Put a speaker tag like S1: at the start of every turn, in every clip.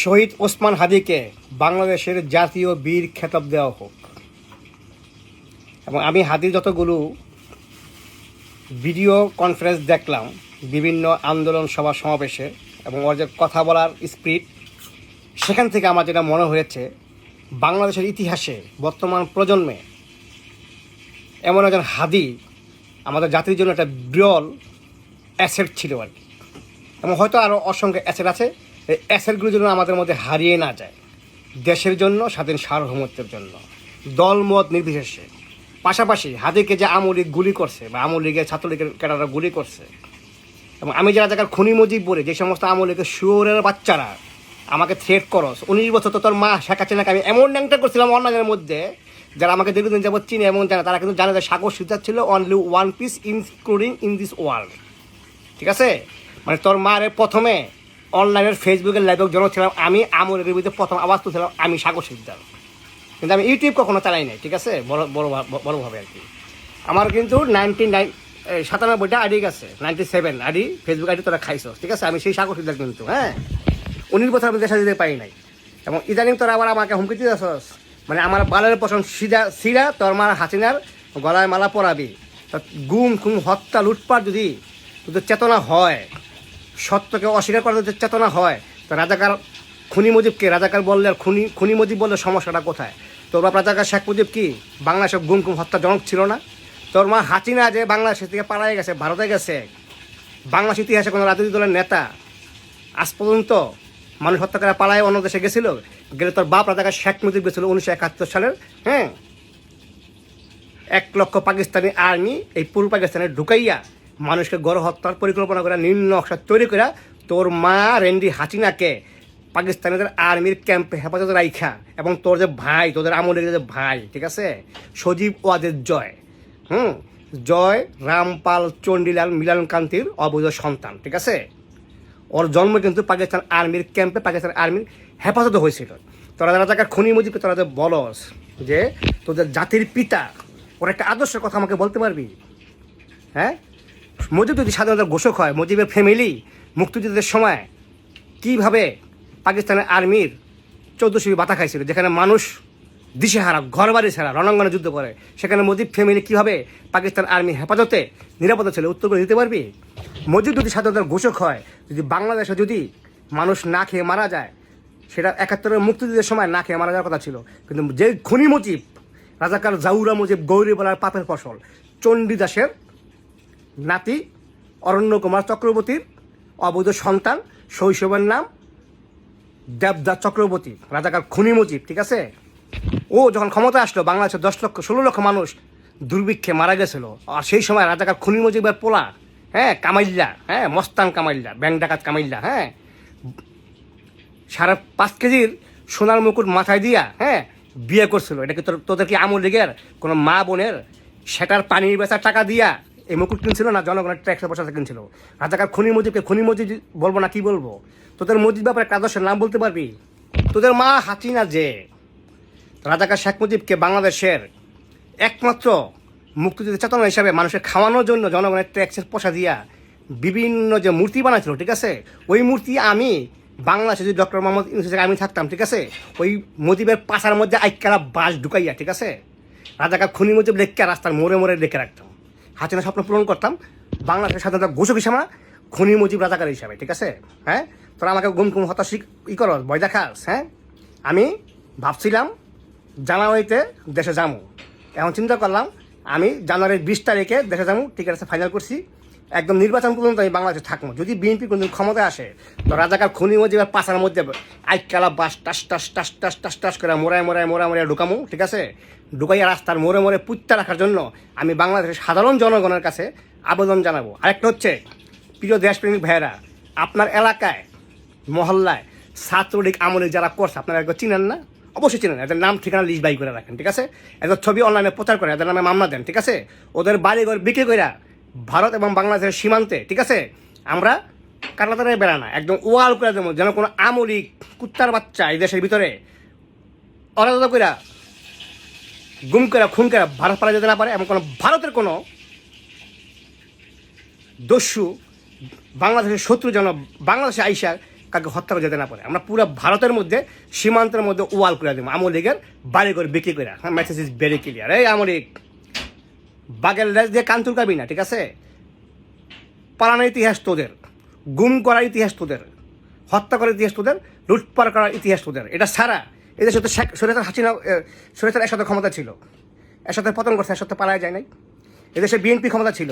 S1: শহীদ ওসমান হাদিকে বাংলাদেশের জাতীয় বীর খেতাব দেওয়া হোক। এবং আমি হাদির যতগুলো ভিডিও কনফারেন্স দেখলাম, বিভিন্ন আন্দোলন সভা সমাবেশে এবং ওর যে কথা বলার স্পিড, সেখান থেকে আমার যেটা মনে হয়েছে, বাংলাদেশের ইতিহাসে বর্তমান প্রজন্মে এমন একজন হাদি আমাদের জাতির জন্য একটা বিরল অ্যাসেট ছিল আর কি। এবং হয়তো আরও অসংখ্য অ্যাসেট আছে। এই অ্যাসেটগুলো যেন আমাদের মধ্যে হারিয়ে না যায়। দেশের জন্য, স্বাধীন সার্বভৌমত্বের জন্য। দলমত নির্বিশেষে। পাশাপাশি হাদিকে যে আমলিগ গুলি করছে বা আমলিগের ছাত্রলীগের ক্যাডাররা গুলি করছে। এবং আমি যারা জায়গার খুনি মজিব বলে, যে সমস্ত আমলিগের শুয়োরের বাচ্চারা, আমাকে থ্রেট করস উনিশ বছর তো তোর মা শেখ হাসিনাকে আমি এমন ন্যাংটা করছিলাম অন্যান্যের মধ্যে, যারা আমাকে দীর্ঘদিন যাবত চিনে এমন জানে তারা কিন্তু জানে যে সাগর সিদ্ধার্থ ছিল only one piece including in this world ঠিক আছে? মানে তোর মারে প্রথমে অনলাইনের ফেসবুকের লাইভে জন ছিলাম আমি আমলের বিরুদ্ধে প্রথম আওয়াজ তুলছিলাম, আমি সাগর সিকদার। কিন্তু আমি ইউটিউব কখনো চালাই নাই, ঠিক আছে? বড় বড় বড়ভাবে আর কি। আমার কিন্তু নাইনটি নাইন সাতানব্বইটা আইডি গেছে ninety seven ID Facebook ID তোরা খাইছো ঠিক আছে? আমি সেই সাগর সিকদার কিন্তু হ্যাঁ? উনিশ বছর আমি দেশা দিতে পারি নাই। এবং ইদানিং তোরা আবার আমাকে হুমকি দিতেছস। মানে আমার বালের পছন্দ সিধা সিরা, তোর মার হাসিনার গলায় মালা পরাবি। গুম খুম হত্যা, লুটপাট যদি তোদের চেতনা হয়, সত্যকে অস্বীকার করার যদি চেতনা হয়, তো রাজাকার খুনি মুজিবকে রাজাকার বললে আর খুনি খুনি মুজিব বললে সমস্যাটা কোথায়? তোর বাপ রাজাকার শেখ মুজিব কি? বাংলাদেশে গুম হত্যাজনক ছিল না? তোর মা হাসিনা যে বাংলাদেশ থেকে পালায় গেছে, ভারতে গেছে, বাংলাদেশ ইতিহাসে কোনো রাজনৈতিক দলের নেতা আজ পর্যন্ত মানুষ হত্যা করে পালায়, অন্য দেশে গেছিল? গেলে তোর বাপ রাজাকার শেখ মুজিব গেছিল উনিশশো একাত্তর সালের হ্যাঁ? এক লক্ষ পাকিস্তানি আর্মি এই পূর্ব পাকিস্তানে ঢুকাইয়া মানুষকে গড় হত্যার পরিকল্পনা করে, নিম্ন নকশা তৈরি করে তোর মা রেন্ডি হাসিনাকে পাকিস্তানিদের আর্মির ক্যাম্পে হেফাজতে রাইখা এবং তোর যে ভাই, তোদের আমলের যে ভাই, ঠিক আছে? সজীব ওয়াদের জয়। হুম? জয় রামপাল চণ্ডীলাল মিলনকান্তির অবৈধ সন্তান, ঠিক আছে? ওর জন্ম কিন্তু পাকিস্তান আর্মির ক্যাম্পে পাকিস্তান আর্মির হেফাজতে হয়েছিল। তোরা যারা জায়গায় খনি মুজিবকে তোরা যে বলস যে তোদের জাতির পিতা, ওর একটা আদর্শের কথা আমাকে বলতে পারবি? হ্যাঁ? মুজিব যদি স্বাধীনতার ঘোষক হয় মুজিবের ফ্যামিলি মুক্তিযুদ্ধের সময় কীভাবে পাকিস্তানের আর্মির চৌদ্দশো বাতা খাইছিল, যেখানে মানুষ দিশেহারা ঘর বাড়ি ছাড়া রণাঙ্গনে যুদ্ধ করে, সেখানে মুজিব ফ্যামিলি কীভাবে পাকিস্তান আর্মি হেফাজতে নিরাপদে ছিল উত্তর করে দিতে পারবি? মুজিব যদি স্বাধীনতার ঘোষক হয়, যদি বাংলাদেশে যদি মানুষ না খেয়ে মারা যায়, সেটা একাত্তরের মুক্তিযুদ্ধের সময় না খেয়ে মারা যাওয়ার কথা ছিল। কিন্তু যে খুনি মুজিব রাজাকার জাউরা মুজিব গৌরী বলার পাপের ফসল চণ্ডীদাসের নাতি অরণ্য কুমার চক্রবর্তীর অবৈধ সন্তান শৈশবের নাম দেবদাস চক্রবর্তী, রাজাকার খুনি মুজিব, ঠিক আছে? ও যখন ক্ষমতা আসলো, বাংলাদেশের দশ লক্ষ, ষোলো লক্ষ মানুষ দুর্ভিক্ষে মারা গেছিল। আর সেই সময় রাজাকার খুনি মুজিবের পোলা হ্যাঁ কামাইল্লা হ্যাঁ মস্তান কামাইল্লা, ব্যাংক ডাকাত কামাইল্লা হ্যাঁ সাড়ে পাঁচ কেজির সোনার মুকুট মাথায় দিয়া হ্যাঁ বিয়ে করছিল। এটা কি তোর তোদের কি আমল কোনো মা বোনের সেটার পানির বেচার টাকা দিয়া এই মুকুট কিনছিল না জনগণের ট্যাক্সের পয়সা কিনছিল। রাজাকার খনি মজিবকে খনি মজিব বলব না কি বলব? তোদের মজিদ ব্যাপারে একটা আদর্শের নাম বলতে পারবি? তোদের মা হাসিনা যে, রাজাকার শেখ মুজিবকে বাংলাদেশের একমাত্র মুক্তিযুদ্ধ চেতনা হিসাবে মানুষের খাওয়ানোর জন্য জনগণের ট্যাক্সের পয়সা দিয়া বিভিন্ন যে মূর্তি বানাচ্ছিল ঠিক আছে? ওই মূর্তি আমি বাংলাদেশে যদি ডক্টর মোহাম্মদ ইউনুসের আমি থাকতাম, ঠিক আছে? ওই মুজিবের পাশার মধ্যে আইকারা বাস ঢুকাইয়া, ঠিক আছে? রাজাকার খুনি মুজিব লেখকে রাস্তার মোড়ে মোড়ে লেখে রাখতাম। হাসিনা স্বপ্ন পূরণ করতাম। বাংলাদেশের স্বাধীনতা ঘোষক হিসাবে, খুনি মুজিব রাজাকার হিসাবে, ঠিক আছে? হ্যাঁ? তোরা আমাকে গুম গুম হতাশ ই করো, ভয় দেখাস হ্যাঁ? আমি ভাবছিলাম জানুয়ারিতে দেশে যাব এখন চিন্তা করলাম, আমি জানুয়ারির বিশ তারিখে দেশে যাব আছে ফাইনাল করছি। একদম নির্বাচন পর্যন্ত আমি বাংলাদেশে থাকব। যদি বিএনপি কোনো ক্ষমতায় আসে, তো রাজাকার খুনি মজিবের পাশার মধ্যে আইকালা বাস টাস টাস টাস টাস টাস টাস করে মোড়ায় মোড়ায় মোড়ায় মোড়ায় ঢুকামো, ঠিক আছে? ঢুকাইয়া রাস্তার মোড়ে মোড়ে পুত্তা রাখার জন্য আমি বাংলাদেশের সাধারণ জনগণের কাছে আবেদন জানাব। আরেকটা হচ্ছে, প্রিয় দেশপ্রেমিক ভাইয়েরা, আপনার এলাকায়, মহল্লায় ছাত্রলীগ আমলে যারা করছে, আপনারা একবার চিনেন না? অবশ্যই চিনেন। এদের নাম, ঠিকানা লিস্ট বাই করে রাখেন, ঠিক আছে? এদের ছবি অনলাইনে প্রচার করে, এদের নামে মামলা দেন, ঠিক আছে? ওদের বাড়ি ঘর বিক্রি করে ভারত এবং বাংলাদেশের সীমান্তে, ঠিক আছে? আমরা কাটাতারে বেড়া না, একদম ওয়াল করে দেবো, যেন কোনো আমলিগ কুত্তার বাচ্চা এই দেশের ভিতরে অরাজা করে গুম করে খুন করে ভারত পালা যেতে না পারে এমন কোনো ভারতের কোনো দস্যু বাংলাদেশের শত্রু যেন বাংলাদেশে আইসা কাকে হত্যা করে যেতে না পারে। আমরা পুরো ভারতের মধ্যে, সীমান্তের মধ্যে ওয়াল করে দেবো, আমল লীগের বাড়ি করে বিক্রি করে মেসেজ ইজ ভেরি ক্লিয়ার এই আমলিক বাগের লেজ দিয়ে কান্তুর কাবি না, ঠিক আছে? পালানোর ইতিহাস তোদের, গুম করার ইতিহাস তোদের, হত্যা করার ইতিহাস তোদের, লুটপাট করার ইতিহাস তোদের। এটা ছাড়া এদের সাথে সরেতার হাসিনা সরেতার একসাথে ক্ষমতা ছিল। একসাথে পতন করছে, একসাথে পালায় যায় নাই। এদেশে বিএনপি ক্ষমতা ছিল।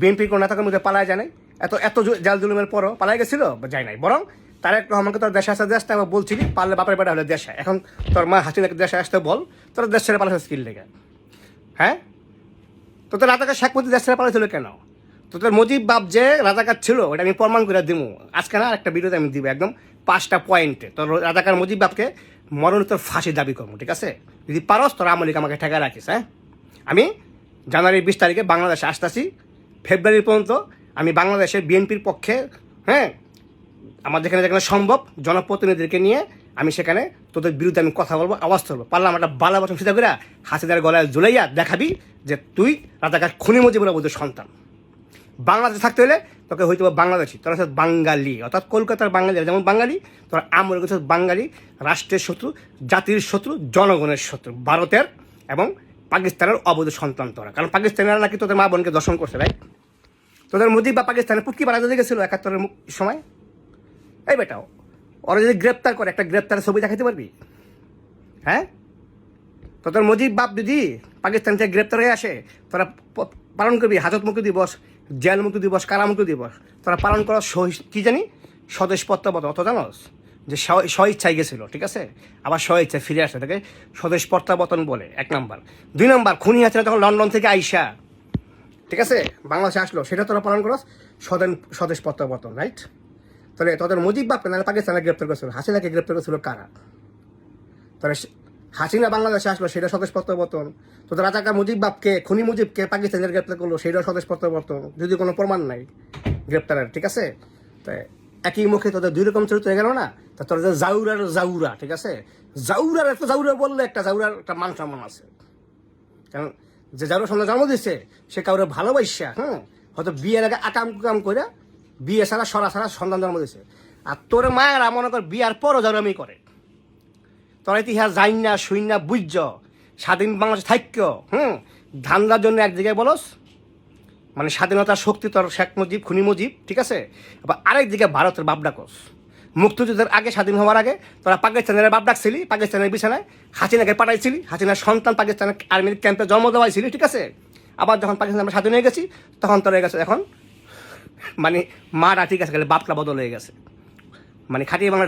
S1: বিএনপির কোনো নেতাকে মধ্যে পালায় যায় নাই। এত এত জাল জুলুমের পরও পালায় গেছিল যায় নাই। বরং তারেক রহমানকে তোর দেশে আসতে দেশটা আবার বলছিলি, পারলে বাপের বেটা হলে দেশে এখন তোর মা হাসিনাকে দেশে আসতে বল, তোর দেশ ছেড়ে পালাতে স্কিল লেগে। হ্যাঁ? তোদের রাজাকার শেখ মুজিব দেশ ছেড়ে পালাইছিল কেন? তোদের মুজিব বাপ যে রাজাকার ছিল, ওটা আমি প্রমাণ করে দিব আজকে না একটা ভিডিওতে আমি দিব একদম পাঁচটা পয়েন্টে তোর রাজাকার মুজিব বাপকে মরণোত্তর ফাঁসি দাবি করব, ঠিক আছে? যদি পারস, তোর আমলিক আমাকে ঠেকা রাখিস হ্যাঁ? আমি জানুয়ারি বিশ তারিখে বাংলাদেশে আসতেছি। ফেব্রুয়ারি পর্যন্ত আমি বাংলাদেশের বিএনপির পক্ষে হ্যাঁ? আমার যেখানে যেখানে সম্ভব জনপ্রতিনিধিদেরকে নিয়ে আমি সেখানে তোদের বিরুদ্ধে আমি কথা বলব, আওয়াজ তুলবো। পারলাম একটা বালা বছর সিধা করে হাসিদার গলায় জুলাইয়া দেখাবি যে তুই রাজাকার খুনি মুজিবুর বলতে সন্তান। বাংলাদেশে থাকতে হলে তোকে হইতে হবে বাংলাদেশি, তোরা হচ্ছে বাঙালি। অর্থাৎ কলকাতার বাঙালি, যেমন বাঙালি, তোরা আমার কাছে বাঙালি, রাষ্ট্রের শত্রু, জাতির শত্রু, জনগণের শত্রু, ভারতের এবং পাকিস্তানের অবৈধ সন্তান তোরা। কারণ পাকিস্তানিরা নাকি তোদের মা বোনকে দর্শন করছে রাইট তোদের মুজিব বা পাকিস্তানের পুটকি বানাতে গেছিল একাত্তরের সময়? এই বেটাও, ওরা যদি গ্রেপ্তার করে, একটা গ্রেপ্তারের ছবি দেখাতে পারবি? হ্যাঁ? তোদের মজিব বাপ যদি পাকিস্তান থেকে গ্রেপ্তার হয়ে আসে, তোরা পালন করবি, হাজত মুক্তি দিবস, জেল মুক্তি দিবস, কারা মুক্তি দিবস, তোরা পালন করা সহি- কি জানি? স্বদেশ প্রত্যাবর্তন, অত জানোস? যে স্ব- স্বইচ্ছায় গেছিল, ঠিক আছে? আবার স্বইচ্ছায় ফিরে আসে, তাকে স্বদেশ প্রত্যাবর্তন বলে, এক নাম্বার। দুই নাম্বার, খুনি আছে তখন লন্ডন থেকে আইসা। ঠিক আছে? বাংলাদেশে আসলো, সেটা তোরা পালন করস, স্বদেন, স্বদেশ প্রত্যাবর্তন, রাইট? তাহলে তোদের মুজিব বাপকে নাহলে পাকিস্তানে গ্রেপ্তার করেছিল? হাসিনাকে গ্রেপ্তার করেছিল কারা? তাহলে হাসিনা বাংলাদেশে আসলো সেটা স্বদেশ প্রত্যাবর্তন। তোদের রাজাকার মুজিব বাপকে, খুনি মুজিবকে পাকিস্তানের গ্রেপ্তার করল, সেটাও স্বদেশ প্রত্যাবর্তন। যদি কোনো প্রমাণ নাই গ্রেপ্তারের, ঠিক আছে? তাই একই মুখে তোদের দুই রকম চরিত্র হয়ে গেল না? তা তোর যে জাউরার জাউরা, ঠিক আছে? জাউরার একটা জাউরা বললে একটা জাউরার একটা মান সম্মান আছে। কারণ যে যারা সন্তান জন্ম দিচ্ছে সে কাউরে ভালোবাসা হ্যাঁ হয়তো বিয়ের আগে আকাম কুকাম করে বিয়ে সারা সরা সারা সন্তান জন্ম দিচ্ছে আর তোর মায়েরা মনে কর বিয়ার পরও জন্মই করে। তোরা ইতিহাস যাই না শুই না, বুঝছ? স্বাধীন বাংলাদেশ থাক্য হুম? ধান্দার জন্য এক জায়গায় বলস। মানে স্বাধীনতার শক্তি তোর শেখ মুজিব, খুনি মুজিব, ঠিক আছে? আবার আরেক দিকে ভারতের বাপ ডাকস। মুক্তিযুদ্ধের আগে, স্বাধীন হওয়ার আগে, তোরা পাকিস্তানের বাপ ডাকছিলি, পাকিস্তানের বিছানায়, হাসিনাকে পাঠাইছিলি, হাসিনার সন্তান পাকিস্তানের আর্মির ক্যাম্পে জন্ম দেওয়াইছিলি, ঠিক আছে? আবার যখন পাকিস্তান আমরা স্বাধীন হয়ে গেছি, তখন তোরা গেছে এখন মানে মাটা ঠিক আছে বাপটা বদল হয়ে গেছে। মানে খাটিয়ে বাংলা